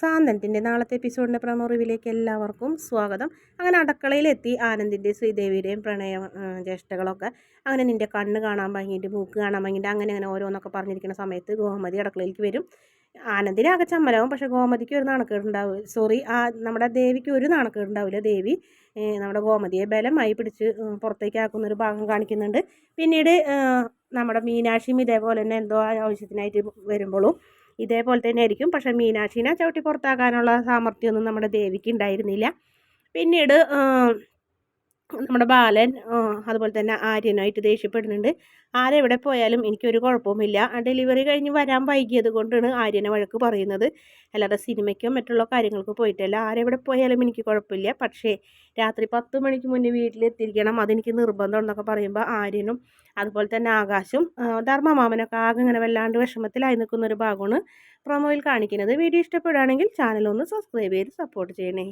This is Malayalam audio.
സാന്തനത്തിന്റെ നാളത്തെ എപ്പിസോഡിന്റെ പ്രമോ റിവിലേക്ക് എല്ലാവർക്കും സ്വാഗതം. അങ്ങനെ അടുക്കളയിലെത്തി ആനന്ദിന്റെ ശ്രീദേവിയുടെയും പ്രണയ ജ്യേഷ്ഠകളൊക്കെ. അങ്ങനെ നിന്റെ കണ്ണ് കാണാൻ ഭംഗിയിട്ട് മൂക്ക് കാണാൻ ഭംഗിയിട്ട് അങ്ങനെ അങ്ങനെ ഓരോന്നൊക്കെ പറഞ്ഞിരിക്കുന്ന സമയത്ത് ഗോമതി അടുക്കളയിലേക്ക് വരും. ആനന്ദിനെ ആകെ ചമ്മലാവും പക്ഷേ ഗോമതിക്ക് ഒരു നാണക്കേടുണ്ടാവും സോറി ആ നമ്മുടെ ദേവിക്ക് ഒരു നാണക്കേടുണ്ടാവില്ല. ദേവി നമ്മുടെ ഗോമതിയെ ബലമായി പിടിച്ച് പുറത്തേക്ക് ആക്കുന്ന ഒരു ഭാഗം കാണിക്കുന്നുണ്ട്. പിന്നീട് നമ്മുടെ മീനാക്ഷിയും ഇതേപോലെ തന്നെ എന്തോ ആവശ്യത്തിനായിട്ട് വരുമ്പോഴും ഇതേപോലെ തന്നെ ആയിരിക്കും. പക്ഷെ മീനാക്ഷിനെ ചവിട്ടി പുറത്താക്കാനുള്ള സാമർഥ്യമൊന്നും നമ്മുടെ ദേവിക്ക് ഉണ്ടായിരുന്നില്ല. പിന്നീട് നമ്മുടെ ബാലൻ അതുപോലെ തന്നെ ആര്യനായിട്ട് ദേഷ്യപ്പെടുന്നുണ്ട്. ആരെവിടെ പോയാലും എനിക്കൊരു കുഴപ്പവുമില്ല. ഡെലിവറി കഴിഞ്ഞ് വരാൻ വൈകിയത് കൊണ്ടാണ് ആര്യനെ വഴക്ക് പറയുന്നത്. അല്ലാതെ സിനിമയ്ക്കും മറ്റുള്ള കാര്യങ്ങൾക്ക് പോയിട്ടല്ല. ആരെവിടെ പോയാലും എനിക്ക് കുഴപ്പമില്ല. പക്ഷേ രാത്രി പത്ത് മണിക്ക് മുന്നേ വീട്ടിലെത്തിയിരിക്കണം. അതെനിക്ക് നിർബന്ധം എന്നൊക്കെ പറയുമ്പോൾ ആര്യനും അതുപോലെ തന്നെ ആകാശും ധർമ്മമാമനൊക്കെ ആകെ ഇങ്ങനെ വല്ലാണ്ട് വിഷമത്തിലായി നിൽക്കുന്ന ഒരു ഭാഗമാണ് പ്രൊമോയിൽ കാണിക്കുന്നത്. വീഡിയോ ഇഷ്ടപ്പെടുകയാണെങ്കിൽ ചാനൽ ഒന്ന് സബ്സ്ക്രൈബ് ചെയ്ത് സപ്പോർട്ട് ചെയ്യണേ.